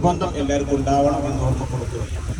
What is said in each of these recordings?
ബന്ധം എല്ലാവർക്കും ഉണ്ടാവണം എന്ന് ഓർമ്മപ്പെടുത്തുകയാണ്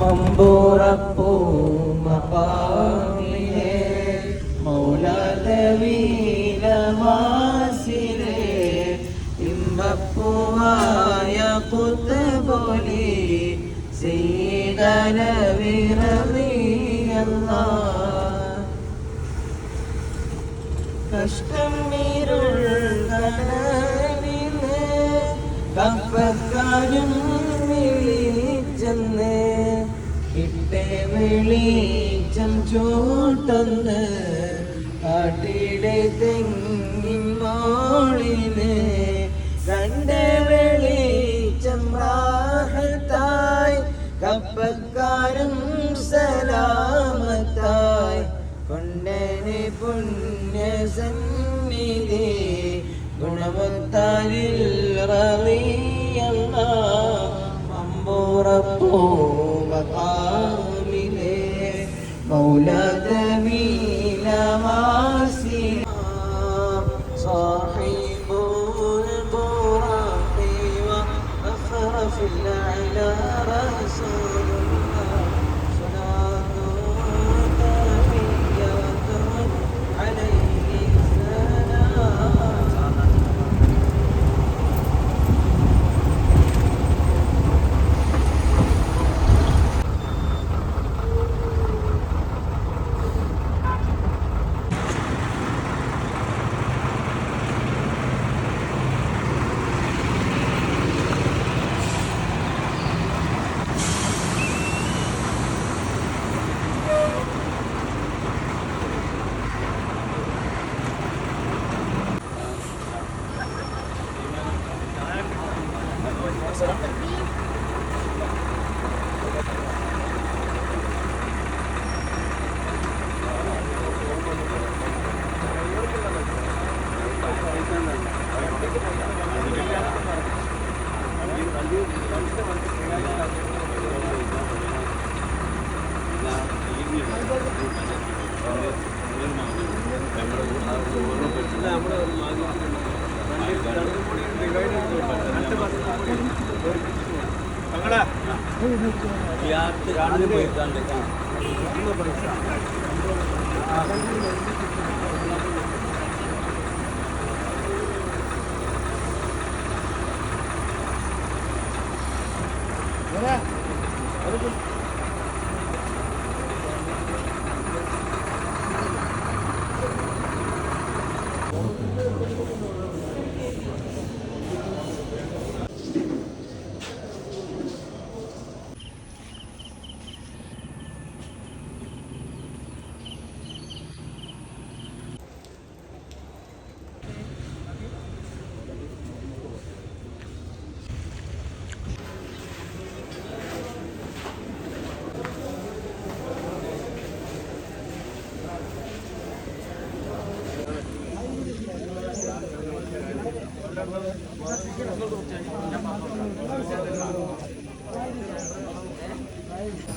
മമ്പൂറപ്പൂ മപ്പാമിലെ മൗലവീലമാസിലെ ഇമ്പപ്പൂവായ കുത്തുപോലി സീതന വിറവിയല്ല കഷ്ടം നീരുൾ വിളിച്ചം ചോട്ടന്ന് കാട്ടിടെ തെങ്ങിൻ മോളിന് രണ്ട് വെളിച്ചം റാഹത്തായി കപ്പക്കാരും സലാമത്തായി. കൊണ്ടനെ പുണ്യ സന്നിധി ഗുണവത്താരിൽ റളിയല്ല അമ്പോറപ്പോ മൗലദമീലവാസില யாருக்கு போயிருக்கான்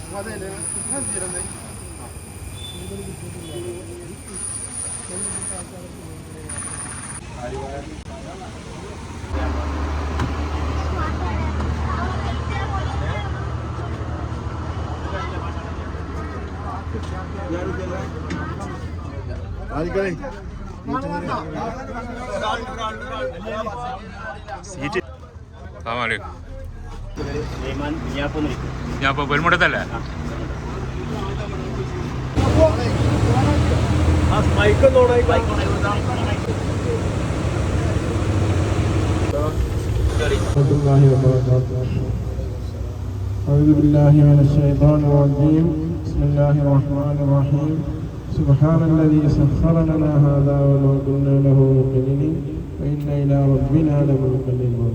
അതെ സീറ്റ് അസ്സലാമലൈക്കും ഞാൻ ഇപ്പോൾ പെരുമുടത്തല്ലേ ورحمة الله وبركاته أعوذ بالله من الشيطان الرجيم بسم الله الرحمن الرحيم سبحان الذي سخر لنا هذا وما كنا له مقرنين وإنا إلى ربنا لمنقلبون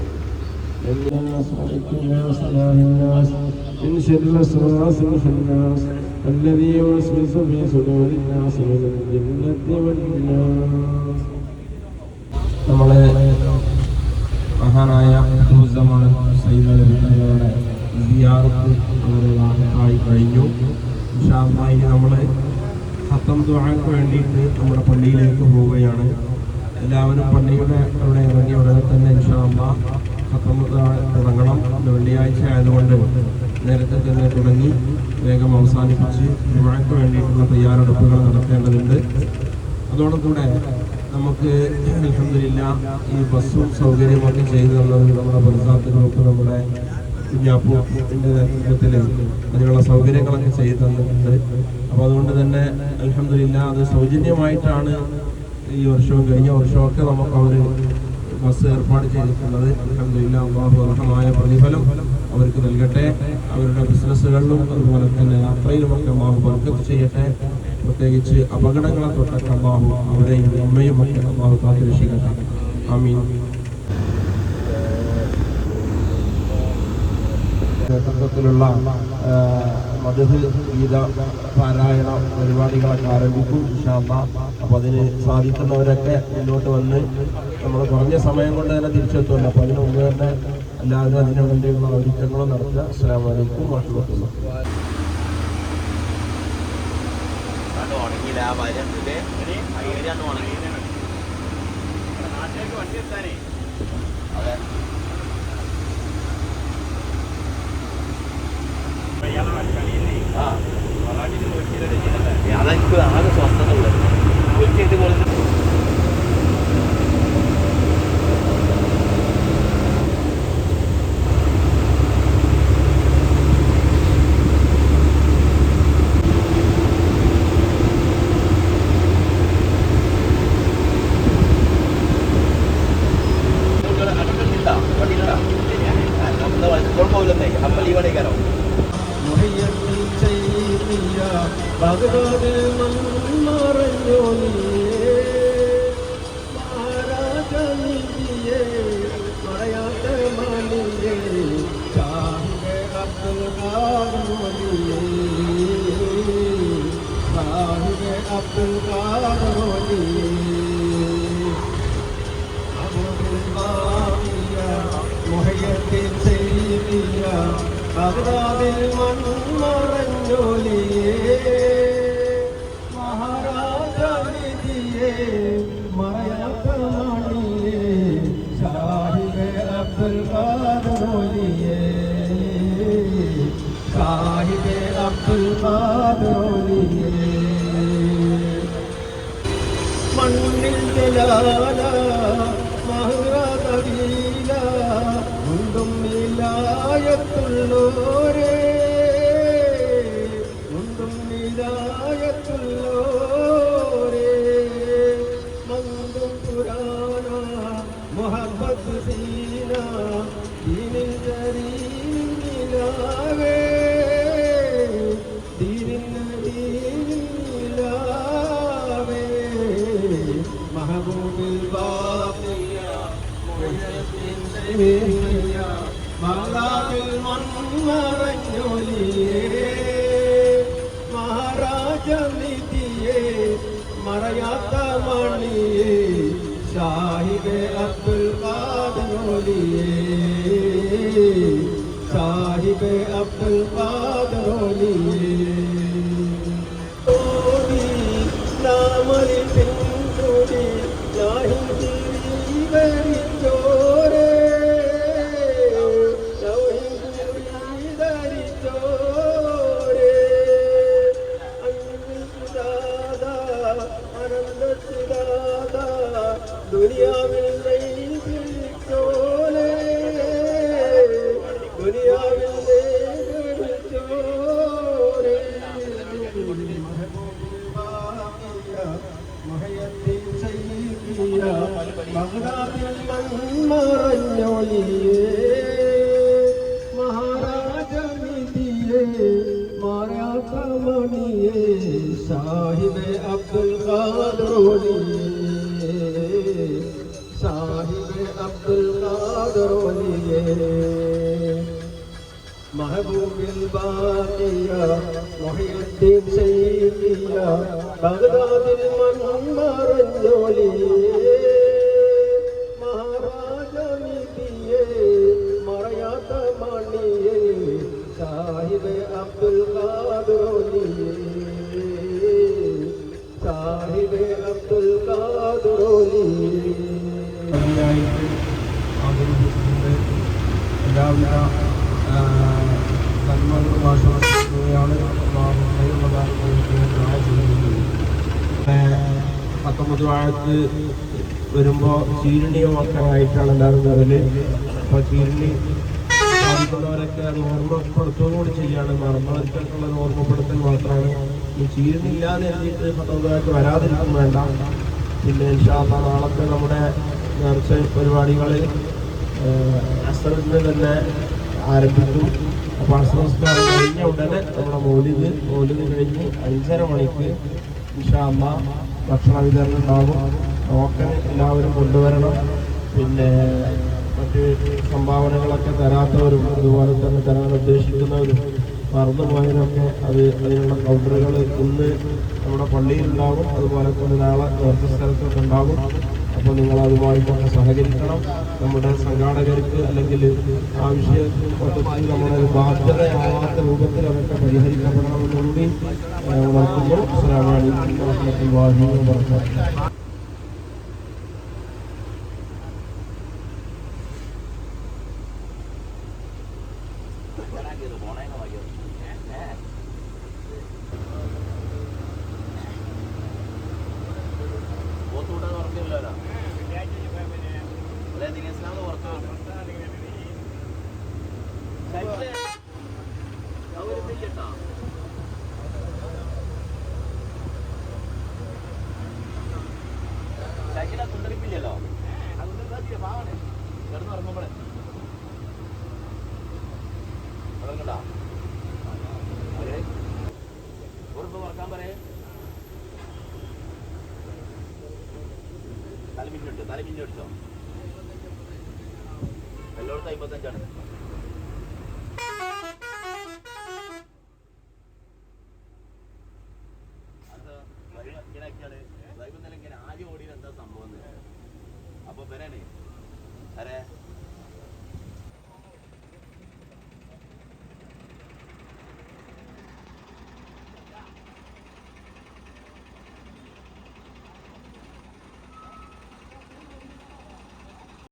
لم نصرك يا صلاح الناس من شر الوسواس الخناس الذي يوسوس في صدور الناس من الجنة والناس നമ്മളെ മഹാനായ ഹുസമാൻ സൈദ് തങ്ങളുടെ സിയാറത്ത് വളരെ ലാഭത്തായി കഴിഞ്ഞു ഇൻഷാല്ലാഹ് ഇനി നമ്മൾ ഹത്തം ദുആക്ക് വേണ്ടിയിട്ട് നമ്മുടെ പള്ളിയിലേക്ക് പോവുകയാണ് എല്ലാവരും പള്ളിയുടെ അവിടെ ഇറങ്ങി ഉടനെ തന്നെ ഇൻഷാല്ലാഹ് തുടങ്ങണം. വെള്ളിയാഴ്ച ആയതുകൊണ്ട് നേരത്തെ തന്നെ തുടങ്ങി. വേഗം അവസാനിപ്പിച്ച് ദുആക്ക് വേണ്ടിയിട്ടുള്ള തയ്യാറെടുപ്പുകൾ നടത്തേണ്ടതുണ്ട്. അതോടൊപ്പം നമുക്ക് അലഹമില്ല ഈ ബസ്സും സൗകര്യമൊക്കെ ചെയ്തു തന്നത് നമ്മുടെ പ്രസാദ് ഗ്രൂപ്പ് നമ്മുടെ കുഞ്ഞാപ്പൂപ്പിന്റെ നേതൃത്വത്തിൽ അതിനുള്ള സൗകര്യങ്ങളൊക്കെ ചെയ്തു തന്നിട്ടുണ്ട്. അപ്പോൾ അതുകൊണ്ട് തന്നെ അലഹമില്ല അത് സൗജന്യമായിട്ടാണ് ഈ വർഷവും കഴിഞ്ഞ വർഷമൊക്കെ നമുക്ക് അവർ ബസ് ഏർപ്പാട് ചെയ്തിട്ടുള്ളത് അലഹമില്ല അള്ളാഹു അർഹമായ പ്രതിഫലം അവർക്ക് നൽകട്ടെ. അവരുടെ ബിസിനസ്സുകളിലും അതുപോലെ തന്നെ യാത്രയിലുമൊക്കെ അള്ളാഹു ബർക്കത്ത് ചെയ്യട്ടെ. പ്രത്യേകിച്ച് അപകടങ്ങളെ തൊട്ടൊക്കെ അള്ളാഹു അവരെയും അമ്മയും ഒക്കെ അള്ളാഹു കാത്തുരക്ഷിക്കട്ടെ. ആമീൻ. നേതൃത്വത്തിലുള്ള മധുഹ് ഗീത പാരായണ പരിപാടികളൊക്കെ ആരംഭിക്കും ഇഷാബ അപ്പോൾ അതിന് സാധിക്കുന്നവരൊക്കെ മുന്നോട്ട് വന്ന് നമ്മൾ കുറഞ്ഞ സമയം കൊണ്ട് തന്നെ തിരിച്ചെത്തുമല്ലോ. അപ്പോൾ അതിന് മുമ്പ് തന്നെ എല്ലാവരും അതിനു വേണ്ടിയുള്ള ഒരുക്കങ്ങളും നടത്തുക. അസ്സാം വലൈക്കും വാഹമത്തുള്ള ഉണങ്ങിയില്ല ആ വരത്തിൽ വണ്ടി ഉണങ്ങി അതെ ബഗ്ദാദിൽ മൺമറഞ്ഞോലിയേ മഹാരാജാനിധിയേ മറയാത്ത മണിയേ ഷാഹിബ് അബ്ദുൽ ഖാദറോലിയേ ഷാഹിബ് അബ്ദുൽ ഖാദറോലിയേ ജലാല മഹ്റീല മുണ്ടും നീലായത്തുള്ളോരേ लिए साहिब अब्दुल कादर लिए तोड़ी नामर सिंधुरी नाही तेरी बरी चोरे नहीं पूरी दरी चोरे अनंत दादा अनंत दादा दुनिया में കാദറോലിയേ സാഹിബ് അബ്ദുൽ കാദറോലിയേ മഹബൂബിൽ ബാക്കിയ മൊഹിയുദ്ദീൻ സൈദിയ ബഗ്ദാദിൽ മൺമറഞ്ഞോലിയേ. മഹാരാജനിധിയേ മറയാത്ത മണിയേ സാഹിബ് അബ്ദുൽ കാദറോലിയേ സാഹിബ് അബ്ദുൽ നന്മകളും ആശംസിക്കുകയാണ് പത്തൊമ്പത് വാഴത്ത് വരുമ്പോൾ ചീരണിയും മക്കളായിട്ടാണ് എല്ലാവരും വരൽ അപ്പോൾ ചീരണി സാധിക്കുന്നവരൊക്കെ അത് ഓർമ്മപ്പെടുത്തുകയും കൂടി ചെയ്യാണ് മറന്നവർക്കുള്ള ഓർമ്മപ്പെടുത്തൽ മാത്രമാണ് ഇല്ലാതെ എഴുതിയിട്ട് വാഴത്ത് വരാതിരിക്കും വേണ്ട. പിന്നെ ഇൻഷാല്ല നാളത്തെ നമ്മുടെ നേർച്ച പരിപാടികൾ അസറിന് തന്നെ ആരംഭിക്കും. അപ്പോൾ അസറസ്കാരം കഴിഞ്ഞ ഉടനെ നമ്മുടെ മൗലിദ് മൗലിദ് കഴിഞ്ഞ് അഞ്ചര മണിക്ക് ഇൻഷാല്ല ഭക്ഷണ വിതരണം ഉണ്ടാകും. ടോക്കൺ എല്ലാവരും കൊണ്ടുവരണം. പിന്നെ മറ്റ് സംഭാവനകളൊക്കെ തരാത്തവരും അതുപോലെ തന്നെ തരാൻ ഉദ്ദേശിക്കുന്നവരും മറന്നുപോയവരൊക്കെ അത് അതിനുള്ള കൗണ്ടറുകൾ ഇന്ന് നമ്മുടെ പള്ളിയിലുണ്ടാകും അതുപോലെ തന്നെ നാളെ നേർച്ച സ്ഥലത്തൊക്കെ ഉണ്ടാകും അപ്പോൾ നിങ്ങൾ അതുമായിട്ടൊക്കെ സഹകരിക്കണം. നമ്മുടെ സംഘാടകർക്ക് അല്ലെങ്കിൽ ആ വിഷയത്തിൽ മൊത്തത്തിൽ നമ്മുടെ ബാധ്യതയാവാത്ത രൂപത്തിൽ അതൊക്കെ പരിഹരിക്കപ്പെടണമെന്നുകൂടി ഉണർത്തുമ്പോൾ ഉണർത്തുന്നു അസ്സലാമു അലൈക്കും തലമിന്നുണ്ട്